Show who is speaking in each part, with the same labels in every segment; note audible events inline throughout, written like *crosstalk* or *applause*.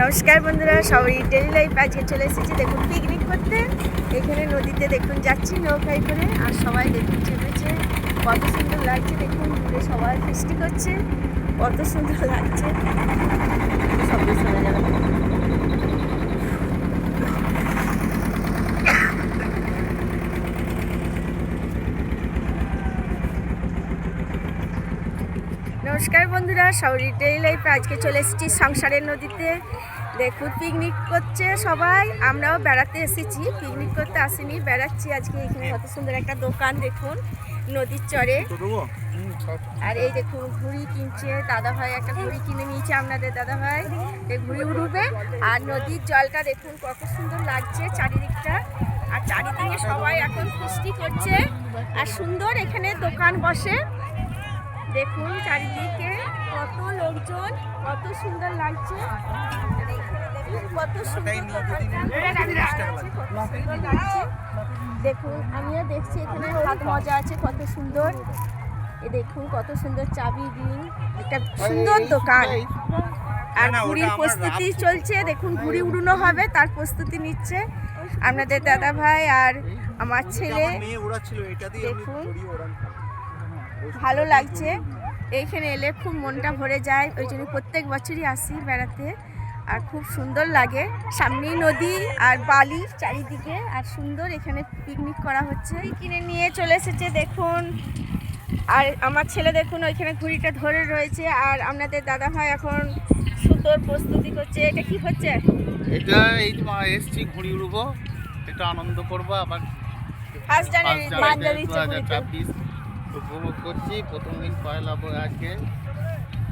Speaker 1: নমস্কার বন্ধুরা, সবাই ডেলি লাইফ আজকে চলে এসেছি দেখুন পিকনিক করতে। এখানে নদীতে দেখুন যাচ্ছি নৌকায় করে, আর সবাই দেখুন চেপেছে। কত সুন্দর লাগছে দেখুন ঘুরে সবাই ফিস্টি করছে। কত সুন্দর লাগছে। সবাই শোনা যাবে। নমস্কার বন্ধুরা সৌরি ডেলি লাইফে আজকে চলে এসেছি সংসারের নদীতে। দেখুন পিকনিক করছে সবাই, আমরাও বেড়াতে এসেছি। পিকনিক করতে আসিনি, বেড়াচ্ছি আজকে এখানে। কত সুন্দর একটা দোকান, দেখুন, নদীর চরে। আর এই দেখুন, ঘুড়ি কিনছে দাদা ভাই একটা ঘুড়ি কিনে নিয়েছে আপনাদের দাদা ভাই ঘুড়ি উড়বে। আর নদীর জলটা দেখুন, কত সুন্দর লাগছে চারিদিকটা। আর চারিদিকে সবাই এখন ফিস্টি করছে। আর সুন্দর এখানে দোকান বসে। দেখুন চারিদিকে কত লোকজন কত সুন্দর লাগছে। দেখুন কত সুন্দর দোকানটা। কত সুন্দর লাগছে। দেখুন আমিও দেখছি এখানে হাত মজা আছে কত সুন্দর। এ দেখুন কত সুন্দর চাবি রিং একটা সুন্দর দোকান। আর ঘুড়ির প্রস্তুতি চলছে দেখুন ঘুড়ি উড়ুনো হবে তার প্রস্তুতি নিচ্ছে। আপনাদের দাদা ভাই আর আমার ছেলে দেখুন। ভালো লাগছে। এইখানে এলে খুব মনটা ভরে যায়। ওই জন্য প্রত্যেক বছরই আসি বেড়াতে। আর খুব সুন্দর লাগে। সামনেই নদী আর বালি চারিদিকে। আর সুন্দর এখানে পিকনিক করা হচ্ছে। কিনে নিয়ে চলে এসেছে দেখুন। আর আমার ছেলে দেখুন ওইখানে ঘুড়িটা ধরে রয়েছে। আর আপনাদের দাদা ভাই এখন সুতোর প্রস্তুতি করছে। এটা কি হচ্ছে?
Speaker 2: এটা এই যে মা এসছি ঘুড়ি উড়বো। একটু আনন্দ করব আবার
Speaker 1: ফার্স্ট জানুয়ারি
Speaker 2: দু হাজার। উপভোগ করছি। প্রথম দিন পয়লা আজকে।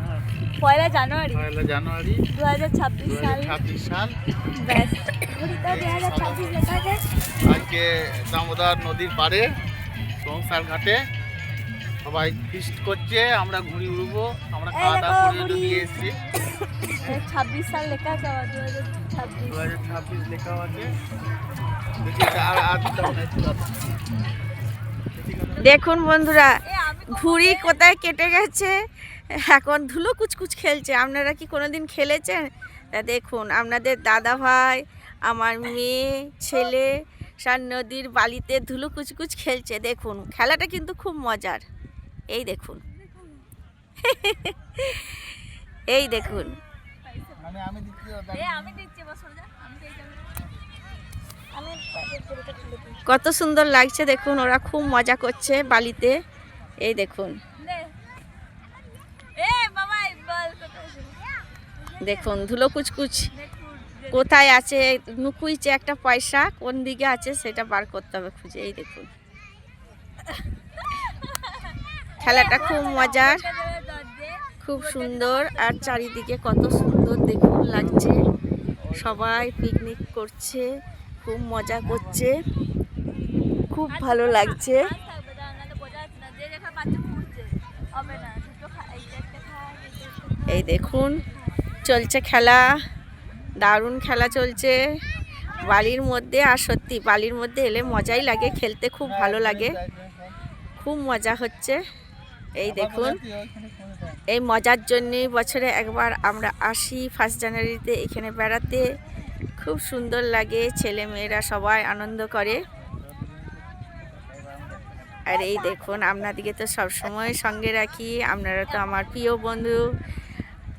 Speaker 2: হ্যাঁ,
Speaker 1: পয়লা জানুয়ারি।
Speaker 2: পয়লা জানুয়ারি।
Speaker 1: দু হাজার ছাব্বিশ সাল।
Speaker 2: ছাব্বিশ সাল আজকে দামোদর নদীর পাড়ে সংসার ঘাটে সবাই ফিস্ট করছে। আমরা ঘুড়ি উড়বো। আমরা খাওয়া দাওয়া করে নিয়ে এসেছি।
Speaker 1: ছাব্বিশ সাল লেখা আছে আবার দু হাজার ছাব্বিশ।
Speaker 2: দু হাজার ছাব্বিশ লেখা আছে। দেখি আর আর।
Speaker 1: দেখুন বন্ধুরা ঘুড়ি কোথায় কেটে গেছে? এখন ধুলো কুচকুচ খেলছে। আপনারা কি কোনোদিন খেলেছেন? তা দেখুন আপনাদের দাদা ভাই আমার মেয়ে ছেলে সার নদীর বালিতে ধুলো কুচকুচ খেলছে। দেখুন খেলাটা কিন্তু খুব মজার। এই দেখুন। এই দেখুন।
Speaker 2: মানে আমি দিচ্ছি দাদা।
Speaker 1: কত সুন্দর লাগছে, দেখুন, ওরা খুব মজা করছে বালিতে। এই দেখুন। দেখুন, ধুলো কুচকুচ। কোথায় আছে? নুকুইছে একটা পয়সা, কোন দিকে আছে সেটা বার করতে হবে খুঁজে। এই দেখুন। খেলাটা খুব মজার, খুব সুন্দর, আর চারিদিকে কত সুন্দর দেখুন লাগছে। সবাই পিকনিক করছে। খুব মজা করছে। খুব ভালো লাগছে। এই দেখুন, চলছে খেলা। দারুণ খেলা চলছে। বালির মধ্যে, আর সত্যি, বালির মধ্যে এলে মজাই লাগে, খেলতে খুব ভালো লাগে। খুব মজা হচ্ছে। এই দেখুন, এই মজার জন্যই বছরে একবার আমরা আসি ফার্স্ট জানুয়ারিতে এখানে বেড়াতে। খুব সুন্দর লাগে ছেলে মেয়েরা সবাই আনন্দ করে। আর এই দেখুন আপনাদেরকে তো সবসময় সঙ্গে রাখি আপনারা তো আমার প্রিয় বন্ধু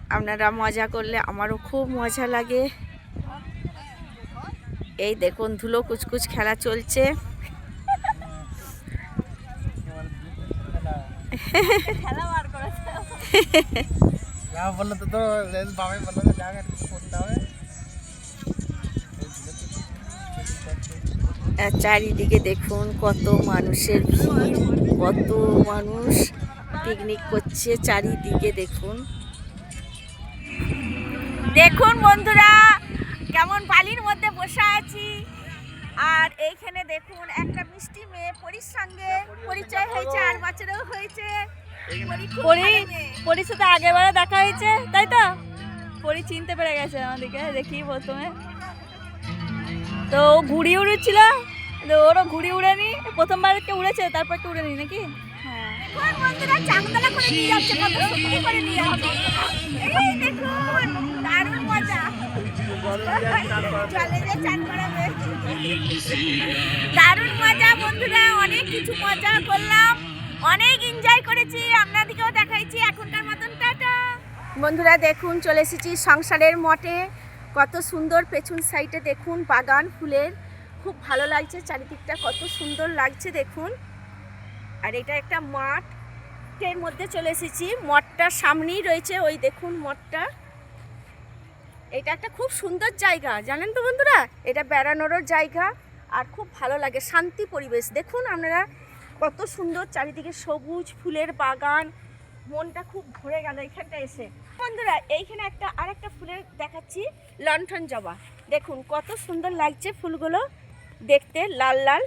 Speaker 1: আপনারা মজা করলে আমারও খুব মজা লাগে। এই দেখুন ধুলো কুচকুচ খেলা চলছে। *laughs*
Speaker 2: যা বলল তো তো বামে বলল জায়গা করতে হবে।
Speaker 1: চারিদিকে দেখুন কত মানুষের ভিড় কত মানুষ পিকনিক করছে চারিদিকে দেখুন। দেখুন বন্ধুরা কেমন বালির মধ্যে বসে আছি। আর এইখানে দেখুন একটা মিষ্টি মেয়ে পরির সঙ্গে পরিচয় হয়েছে আর বছরেও হয়েছে। পরি
Speaker 3: পরির সাথে আগেরবারে দেখা হয়েছে তাই তো? পরি চিনতে পেরে গেছে আমাদেরকে দেখি প্রথমে। তো ঘুড়ি উড়েছিল ওরও ঘুড়ি উড়েনি প্রথমবার কে উড়েছে তারপর কে উড়েনি নাকি? হ্যাঁ।
Speaker 1: বন্ধুরা চাংতলা করে নিয়ে যাচ্ছে কত সুন্দর করে নিয়ে যাচ্ছে। এই দেখুন দারুণ মজা। দারুণ মজা বন্ধুরা অনেক কিছু মজা করলাম। অনেক এনজয় করেছি আপনাদেরকেও দেখাইছি এখনকার মতন টাটা। বন্ধুরা দেখুন চলে এসেছি সংসারের মঠে। কত সুন্দর পেছন সাইডে দেখুন বাগান ফুলের। খুব ভালো লাগছে চারিদিকটা, কত সুন্দর লাগছে দেখুন। আর এটা একটা মাঠের মধ্যে চলে এসেছি। মঠটার সামনেই রয়েছে, ওই দেখুন মঠটা। এটা একটা খুব সুন্দর জায়গা, জানেন তো বন্ধুরা? এটা বেড়ানোরও জায়গা, আর খুব ভালো লাগে, শান্তি পরিবেশ। দেখুন আপনারা কত সুন্দর চারিদিকে সবুজ ফুলের বাগান, মনটা খুব ভরে গেল এখানটা এসে। বন্ধুরা, এইখানে একটা, আরেকটা ফুলের দেখাচ্ছি, লণ্ঠন জবা। দেখুন কত সুন্দর লাগছে ফুলগুলো। দেখতে, লাল লাল।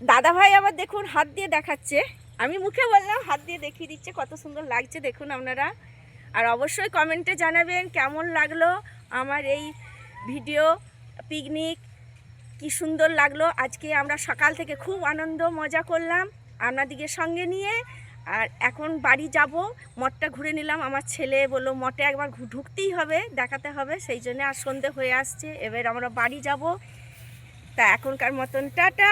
Speaker 1: দাদা ভাই আবার দেখুন, হাত দিয়ে দেখাচ্ছে। আমি মুখে বললাম, হাত দিয়ে দেখিয়ে দিচ্ছে, কত সুন্দর লাগছে, দেখুন আপনারা। আর অবশ্যই কমেন্টে জানাবেন কেমন লাগল আমার এই ভিডিও, পিকনিক, কি সুন্দর লাগল। আজকে আমরা সকাল থেকে খুব আনন্দ, মজা করলাম আপনাদিকে সঙ্গে নিয়ে। আর এখন বাড়ি যাব, মঠটা ঘুরে নিলাম। আমার ছেলে বলল, মঠে একবার ঢুকতেই হবে, দেখাতে হবে। সেই জন্য আর সন্ধে হয়ে আসছে। এবার আমরা বাড়ি যাব। তা এখনকার মতন টাটা।